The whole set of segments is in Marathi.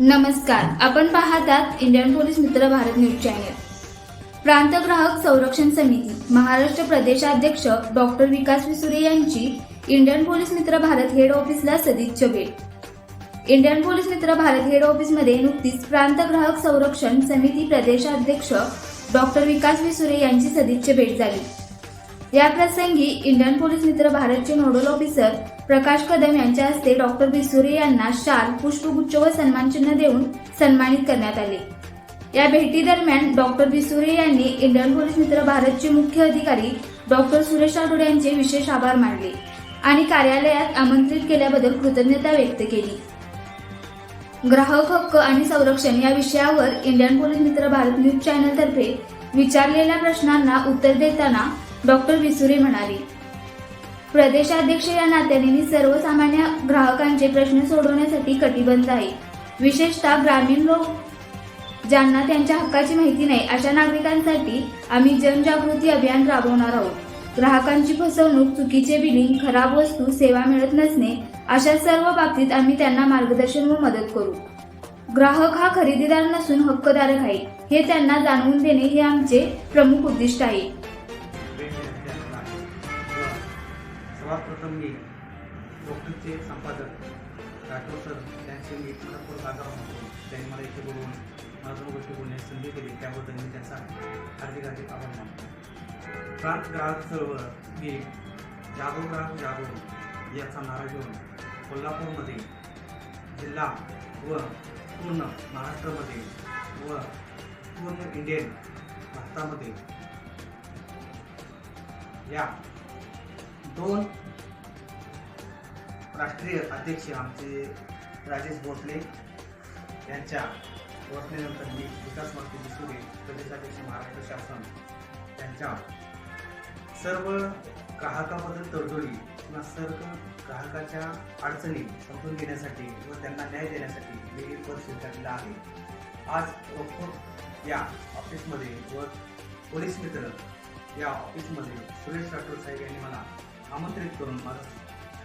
नमस्कार आपण पाहतात इंडियन पोलीस मित्र भारत न्यूज चॅनल. प्रांत ग्राहक संरक्षण समिती महाराष्ट्र प्रदेशाध्यक्ष डॉक्टर विकास विसुरे यांची इंडियन पोलीस मित्र भारत हेड ऑफिसला सदिच्छा भेट. इंडियन पोलीस मित्र भारत हेड ऑफिसमध्ये नुकतीच प्रांत ग्राहक संरक्षण समिती प्रदेशाध्यक्ष डॉक्टर विकास विसुरे यांची सदिच्छा भेट झाली. या प्रसंगी इंडियन पोलीस मित्र भारतचे नोडल ऑफिसर प्रकाश कदम यांच्या हस्ते डॉक्टर बिसुरे यांना शाल पुष्पगुच्छ व सन्मानचिन्ह देऊन सन्मानित करण्यात आले. या भेटी दरम्यान डॉक्टर बिसुरे यांनी इंडियन पोलीस मित्र भारतचे मुख्य अधिकारी डॉक्टर सुरेश राठोड यांचे विशेष आभार मानले आणि कार्यालयात आमंत्रित केल्याबद्दल कृतज्ञता व्यक्त केली. ग्राहक हक्क आणि संरक्षण या विषयावर इंडियन पोलीस मित्र भारत न्यूज चॅनलतर्फे विचारलेल्या प्रश्नांना उत्तर देताना डॉक्टर विसुरे म्हणाले प्रदेशाध्यक्ष या नात्याने मी सर्वसामान्य ग्राहकांचे प्रश्न सोडवण्यासाठी कटिबद्ध आहे. विशेषतः ग्रामीण लोक ज्यांना त्यांच्या हक्काची माहिती नाही अशा नागरिकांसाठी आम्ही जनजागृती अभियान राबवणार आहोत. ग्राहकांची फसवणूक चुकीचे बिलिंग खराब वस्तू सेवा मिळत नसणे अशा सर्व बाबतीत आम्ही त्यांना मार्गदर्शन व मदत करू. ग्राहक हा खरेदीदार नसून हक्कधारक आहे. हे त्यांना जाणवून देणे हे आमचे प्रमुख उद्दिष्ट आहे. सर्वप्रथम मी डॉक्टरचे संपादक राठोड सर त्यांचे मी मनपूर्वक आभार होतो. त्यांनी मला इथे बोलवून मला सर्व गोष्टी बोलण्याची संधी दिली. त्याबद्दल मी त्यांचा हार्दिक हार्दिक आभार मानतो. प्रांत ग्राहक चळवळ मी जागो ग्राहक जागो याचा नारा घेऊन कोल्हापूरमध्ये जिल्हा व पूर्ण महाराष्ट्रामध्ये व पूर्ण इंडियन भारतामध्ये या दोन राष्ट्रीय अध्यक्ष आमचे राजेश भोसले यांच्या ओळखण्यानंतर मी विकास मंत्री दिसुरे प्रदेशाध्यक्ष महाराष्ट्र शासन त्यांच्या सर्व ग्राहकाबद्दल तडजोडी किंवा सर्व ग्राहकाच्या अडचणी समजून घेण्यासाठी व त्यांना न्याय देण्यासाठी मी एक पद स्वीकारलेलं आहे. आज रोखोक या ऑफिसमध्ये व पोलीस मित्र या ऑफिसमध्ये सुरेश राठोड साहेब यांनी मला आमंत्रित करून माझं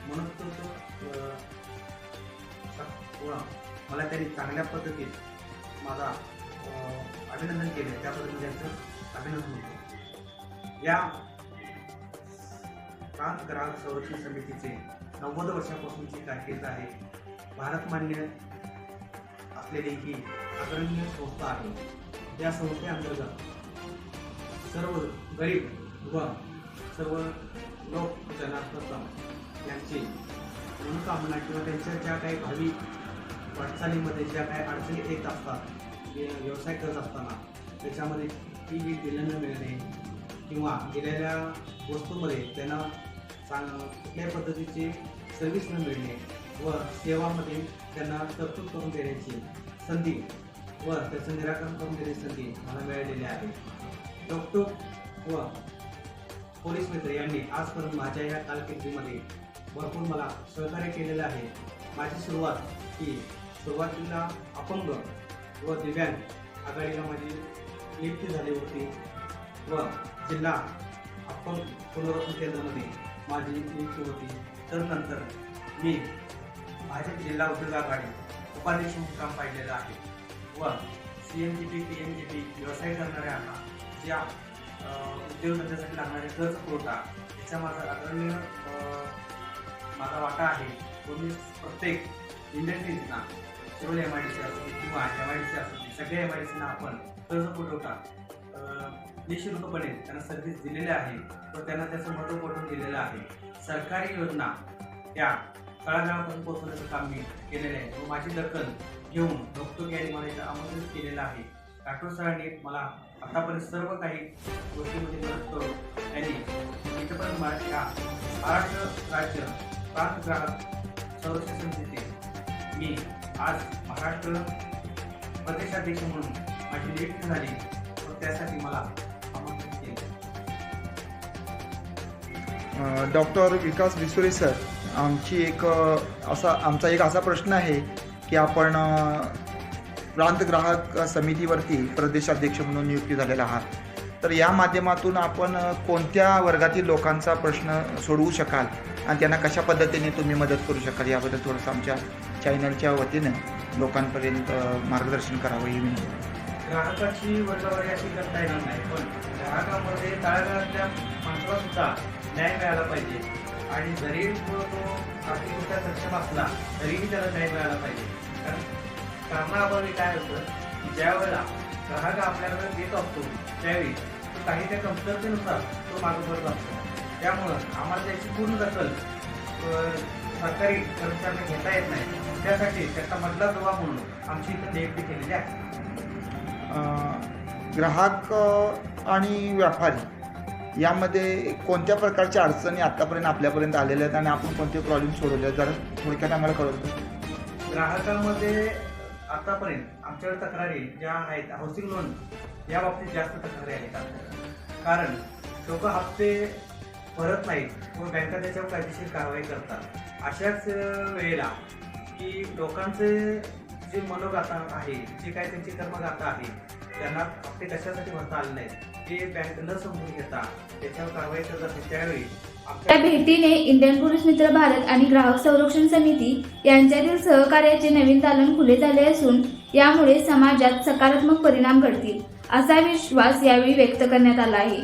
मनोत्सव मला त्यांनी चांगल्या पद्धतीत माझा अभिनंदन केले. त्याबद्दल मी त्यांचं अभिनंदन करतो. या प्रांत ग्राहक संरक्षण समितीचे नव्वद वर्षापासूनची कारकीर्द आहे भारतमान्य असलेली ही अग्रणी संस्था आहे. या संस्थेअंतर्गत सर्व गरीब व सर्व लोक जनार्दन यांची मनोकामना किंवा त्यांच्या ज्या काही भावी वाटचालीमध्ये ज्या काही अडचणी येत असतात व्यवसाय करत असताना त्याच्यामध्ये ती वीज दिलं न मिळणे किंवा दिलेल्या वस्तूमध्ये त्यांना चांग कुठल्याही पद्धतीची सर्व्हिस न मिळणे व सेवामध्ये त्यांना तरतूद करून देण्याची संधी व त्याचं निराकरण करून देण्याची संधी मला मिळालेली आहे. डॉक्टर व पोलीस मित्र यांनी आजपर्यंत माझ्या या कारकिर्दीमध्ये भरपूर मला सहकार्य केलेलं आहे. माझी सुरुवात ही सुरुवातीला अपंग व दिव्यांग आघाडीला माझी नियुक्ती झाली होती व जिल्हा अपंग पुनर्वसन केंद्रामध्ये माझी नियुक्ती होती. तर नंतर मी भाजप जिल्हा उद्योग आघाडी उपाध्यक्ष म्हणून काम पाहिलेलं आहे व C M G P P M G P व्यवसाय करणाऱ्यांना ज्या उद्योगधंद्यासाठी लागणारे कर्ज पुरवठा याचा माझा आदरणीय माझा वाटा आहे. तुम्ही मी प्रत्येक इंडस्ट्रीजना civil M I D C असू किंवा एम आय डी सी असू सगळ्या एम आय डी सीना आपण कर्ज पुरवठा अ, निःशुल्कपणे त्यांना सर्व्हिस दिलेली आहे. व त्यांना त्याचं महत्त्व पटवून दिलेलं आहे. सरकारी योजना त्या तळागाळापर्यंत पोहोचवण्याचं काम मी केलेलं आहे. व माझी दखल घेऊन डॉक्टर यांनी मला आमंत्रित केलेलं आहे. राठोड सरांनी मला आतापर्यंत सर्व काही गोष्टीमध्ये मदत करून त्यांनी इथपर्यंत महाराष्ट्र राज्य प्रांत ग्राहक संरक्षण समितीचे मी आज महाराष्ट्र प्रदेशाध्यक्ष म्हणून माझी नियुक्ती झाली. व त्यासाठी मला आमंत्रित केले. डॉक्टर विकास विसुरे सर आमची एक असा आमचा एक असा प्रश्न आहे की आपण प्रांत ग्राहक समितीवरती प्रदेशाध्यक्ष म्हणून नियुक्ती झालेला आहात. तर या माध्यमातून आपण कोणत्या वर्गातील लोकांचा प्रश्न सोडवू शकाल? आणि त्यांना कशा पद्धतीने तुम्ही मदत करू शकाल याबद्दल थोडंसं आमच्या चॅनलच्या वतीनं लोकांपर्यंत मार्गदर्शन करावं ही विनंती. ग्राहकाची वडलावारी अशी करता येणार नाही पण ग्राहकामध्ये तळागाळातल्या माणसाला सुद्धा न्याय मिळाला पाहिजे. आणि जरी तो तो आर्थिकदृष्ट्या सक्षम असला तरीही त्याला न्याय मिळाला पाहिजे. कारण कारणाअभावी काय होतं की ज्या वेळेला ग्राहक आपल्याकडे देत असतो त्यावेळी तो काही त्या कमतरतेनुसार तो मागे पडत असतो. त्यामुळं आम्हाला त्याची पूर्ण दखल सरकारी कर्मचाऱ्यांना घेता येत नाही. त्यासाठी त्याचा मधला दुवा म्हणून आमची इथं नियुक्ती केलेली आहे. ग्राहक आणि व्यापारी यामध्ये कोणत्या प्रकारच्या अडचणी आतापर्यंत आपल्यापर्यंत आलेल्या आहेत आणि आपण कोणते प्रॉब्लेम सोडवले आहेत? जरा थोडक्यात आम्हाला कळवतो ग्राहकांमध्ये आतापर्यंत आमच्याकडे तक्रारी ज्या आहेत हाऊसिंग लोन या बाबतीत जास्त तक्रारी आहेत कारण लोक हप्ते भरत नाहीत. व बँका त्याच्यावर कायदेशीर कारवाई करतात. अशाच वेळेला की लोकांचे जे मनोगाथा आहे जे काय त्यांची कर्मगाथा आहे त्यांना हप्ते कशासाठी भरता आले नाहीत? ते बँक न समजून घेता त्याच्यावर कारवाई करत असते त्यावेळी त्या भेटीने इंडियन पुरुष मित्र भारत आणि ग्राहक संरक्षण समिती यांच्यातील सहकार्याचे नवीन दालन खुले झाले असून यामुळे समाजात सकारात्मक परिणाम घडतील असा विश्वास यावेळी व्यक्त करण्यात आला आहे.